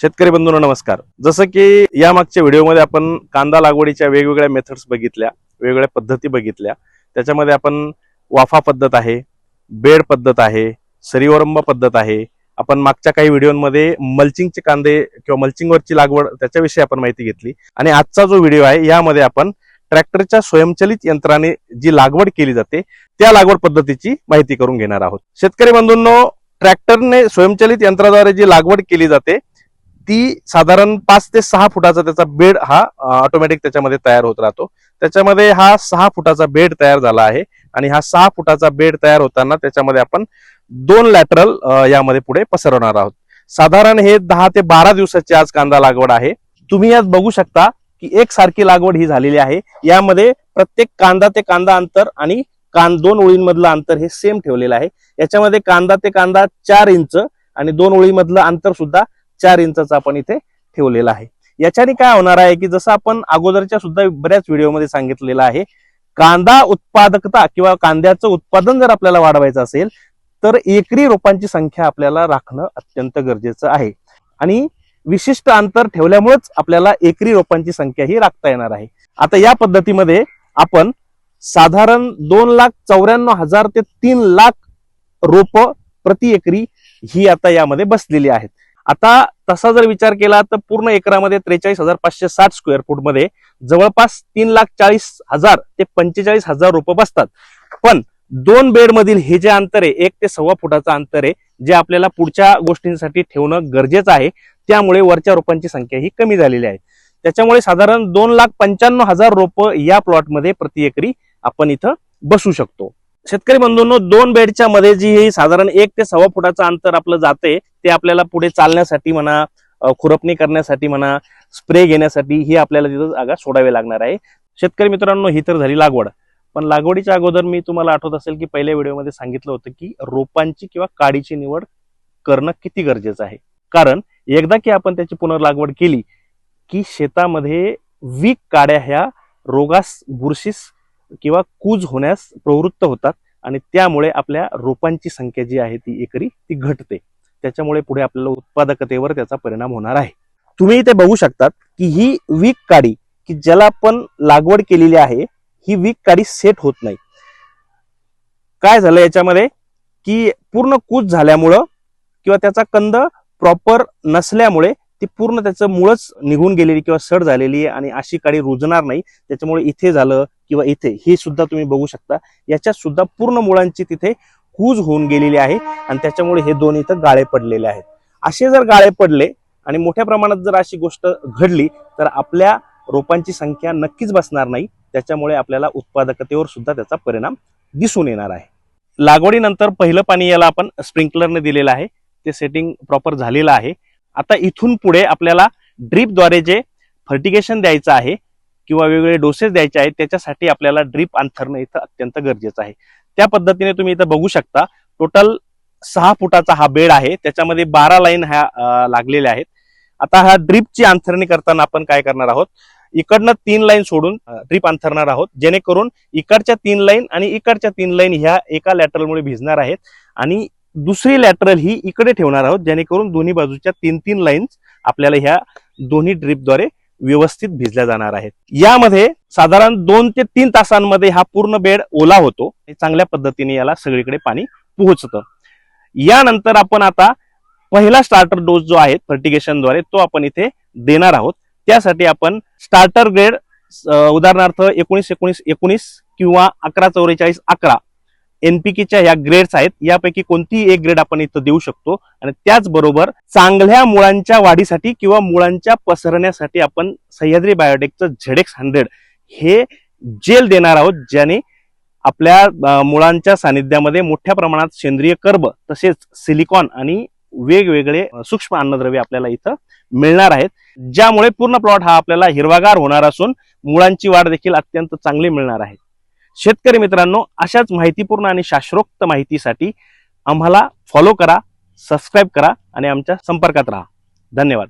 शेतकरी बंधूंना नमस्कार. जसं की या मागच्या व्हिडिओमध्ये आपण कांदा लागवडीच्या वेगवेगळ्या मेथड्स बघितल्या वेगवेगळ्या पद्धती बघितल्या. त्याच्यामध्ये आपण वाफा पद्धत आहे बेड पद्धत आहे सरिवरंब पद्धत आहे. आपण मागच्या काही व्हिडिओमध्ये मल्चिंगचे कांदे किंवा मल्चिंगवरची लागवड त्याच्याविषयी आपण माहिती घेतली. आणि आजचा जो व्हिडिओ आहे यामध्ये आपण ट्रॅक्टरच्या स्वयंचलित यंत्राने जी लागवड केली जाते त्या लागवड पद्धतीची माहिती करून घेणार आहोत. शेतकरी बंधूंनो ट्रॅक्टरने स्वयंचलित यंत्राद्वारे जी लागवड केली जाते ती साधारण पाच ते सहा फुटाचा त्याचा बेड हा ऑटोमॅटिक त्याच्यामध्ये तयार होत राहतो. त्याच्यामध्ये हा सहा फुटाचा बेड तयार झाला आहे आणि हा सहा फुटाचा बेड तयार होताना त्याच्यामध्ये आपण दोन लॅटरल यामध्ये पुढे पसरवणार आहोत. साधारण हे दहा ते बारा दिवसाची आज कांदा लागवड आहे. तुम्ही यात बघू शकता की एक सारखी लागवड ही झालेली आहे. यामध्ये प्रत्येक कांदा ते कांदा अंतर आणि कान दोन ओळींमधलं अंतर हे सेम ठेवलेलं आहे. याच्यामध्ये कांदा ते कांदा चार इंच आणि दोन ओळीमधलं अंतर सुद्धा चार इंचा आपण इथे ठेवलेला आहे. याच्याने काय होणार आहे की जसं आपण अगोदरच्या सुद्धा बऱ्याच व्हिडिओमध्ये सांगितलेलं आहे कांदा उत्पादकता किंवा कांद्याचं उत्पादन जर आपल्याला वाढवायचं असेल तर एकरी रोपांची संख्या आपल्याला राखणं अत्यंत गरजेचं आहे. आणि विशिष्ट अंतर ठेवल्यामुळेच आपल्याला एकरी रोपांची संख्या ही राखता येणार आहे. आता या पद्धतीमध्ये आपण साधारण दोन लाख चौऱ्याण्णव हजार ते तीन लाख रोप प्रति एकरी ही आता यामध्ये बसलेली आहेत. आता तसा जर विचार केला तर पूर्ण एकरामध्ये त्रेचाळीस हजार पाचशे साठ स्क्वेअर फूटमध्ये जवळपास तीन लाख चाळीस हजार ते पंचेचाळीस हजार रोपं बसतात. पण दोन बेड मधील हे जे अंतर आहे एक ते सव्वा फुटाचं अंतर आहे जे आपल्याला पुढच्या गोष्टींसाठी ठेवणं गरजेचं आहे त्यामुळे वरच्या रोपांची संख्या ही कमी झालेली आहे. त्याच्यामुळे साधारण दोन लाख पंच्याण्णव हजार रोपं या प्लॉटमध्ये प्रति एकरी आपण इथं बसू शकतो. शेतकरी बंधूंनो दोन बेडच्या मध्ये जी ही साधारण एक ते सव्वा फुटाचं अंतर आपलं जाते ते आपल्याला पुढे चालण्यासाठी म्हणा खुरपणी करण्यासाठी म्हणा स्प्रे घेण्यासाठी ही आपल्याला तिथं जागा सोडावी लागणार आहे. शेतकरी मित्रांनो ही तर झाली लागवड. पण लागवडीच्या अगोदर मी तुम्हाला आठवत असेल की पहिल्या व्हिडिओमध्ये सांगितलं होतं की रोपांची किंवा काडीची निवड करणं किती गरजेचं आहे. कारण एकदा की आपण त्याची पुनर्लागवड केली की शेतामध्ये वीक काड्या ह्या रोगास बुरशीस किंवा कूज होण्यास प्रवृत्त होतात आणि त्यामुळे आपल्या रोपांची संख्या जी आहे ती एकरी ती घटते. त्याच्यामुळे पुढे आपल्याला उत्पादकतेवर त्याचा परिणाम होणार आहे. तुम्ही इथे बघू शकतात की ही वीक काडी की ज्याला आपण लागवड केलेली आहे ही वीक काडी सेट होत नाही. काय झालं याच्यामध्ये? की पूर्ण कूच झाल्यामुळं किंवा त्याचा कंद प्रॉपर नसल्यामुळे ती पूर्ण त्याचं मुळच निघून गेलेली किंवा सड झालेली आहे आणि अशी काडी रुजणार नाही. त्याच्यामुळे इथे झालं किंवा इथे हे सुद्धा तुम्ही बघू शकता. याच्यात सुद्धा पूर्ण मुळांची तिथे कूज होऊन गेलेली आहे आणि त्याच्यामुळे हे दोन इथं गाळे पडलेले आहेत. असे जर गाळे पडले आणि मोठ्या प्रमाणात जर अशी गोष्ट घडली तर आपल्या रोपांची संख्या नक्कीच बसणार नाही. त्याच्यामुळे आपल्याला उत्पादकतेवर सुद्धा त्याचा परिणाम दिसून येणार आहे. लागवडीनंतर पहिलं पाणी याला आपण स्प्रिंकलरने दिलेलं आहे. ते सेटिंग प्रॉपर झालेलं आहे. आता इथून पुढे आपल्याला ड्रीपद्वारे जे फर्टिगेशन द्यायचं आहे किंवा वेगवेगळे डोसेस द्यायचे आहेत त्याच्यासाठी आपल्याला ड्रीप अंथरणं इथं अत्यंत गरजेचं आहे. त्या पद्धतीने तुम्ही इथं बघू शकता टोटल सहा फुटाचा हा बेड आहे त्याच्यामध्ये बारा लाईन ह्या लागलेल्या आहेत. आता ह्या ड्रीपची अंथरणी करताना आपण काय करणार आहोत? इकडनं तीन लाईन सोडून ड्रीप अंथरणार आहोत जेणेकरून इकडच्या तीन लाईन आणि इकडच्या तीन लाईन ह्या एका लॅटरलमुळे भिजणार आहेत आणि दुसरी लॅटरल ही इकडे ठेवणार आहोत जेणेकरून दोन्ही बाजूच्या तीन तीन लाईन्स आपल्याला ह्या दोन्ही ड्रीपद्वारे व्यवस्थित भिजल्या जाणार आहेत. यामध्ये साधारण दोन ते तीन तासांमध्ये हा पूर्ण बेड ओला होतो. चांगल्या पद्धतीने याला सगळीकडे पाणी पोहोचतं. यानंतर आपण आता पहिला स्टार्टर डोस जो आहे फर्टिगेशनद्वारे तो आपण इथे देणार आहोत. त्यासाठी आपण स्टार्टर ग्रेड उदाहरणार्थ एकोणीस एकोणीस एकोणीस किंवा अकरा चौवेचाळीस अकरा एनपीकेच्या ह्या ग्रेड्स आहेत यापैकी कोणतीही एक ग्रेड आपण इथं देऊ शकतो. आणि त्याचबरोबर चांगल्या मुळांच्या वाढीसाठी किंवा मुळांच्या पसरण्यासाठी आपण सह्याद्री बायोटेकचं झेडेक्स हंड्रेड हे जेल देणार आहोत ज्याने आपल्या मुळांच्या सानिध्यामध्ये मोठ्या प्रमाणात सेंद्रिय कर्ब तसेच सिलिकॉन आणि वेगवेगळे सूक्ष्म अन्नद्रव्य आपल्याला इथं मिळणार आहेत. ज्यामुळे पूर्ण प्लॉट हा आपल्याला हिरवागार होणार असून मुळांची वाढ देखील अत्यंत चांगली मिळणार आहे. शेतकरी मित्रांनो अशाच माहितीपूर्ण आणि शास्त्रोक्त माहितीसाठी आम्हाला फॉलो करा सबस्क्राईब करा आणि आमच्या संपर्कात राहा. धन्यवाद.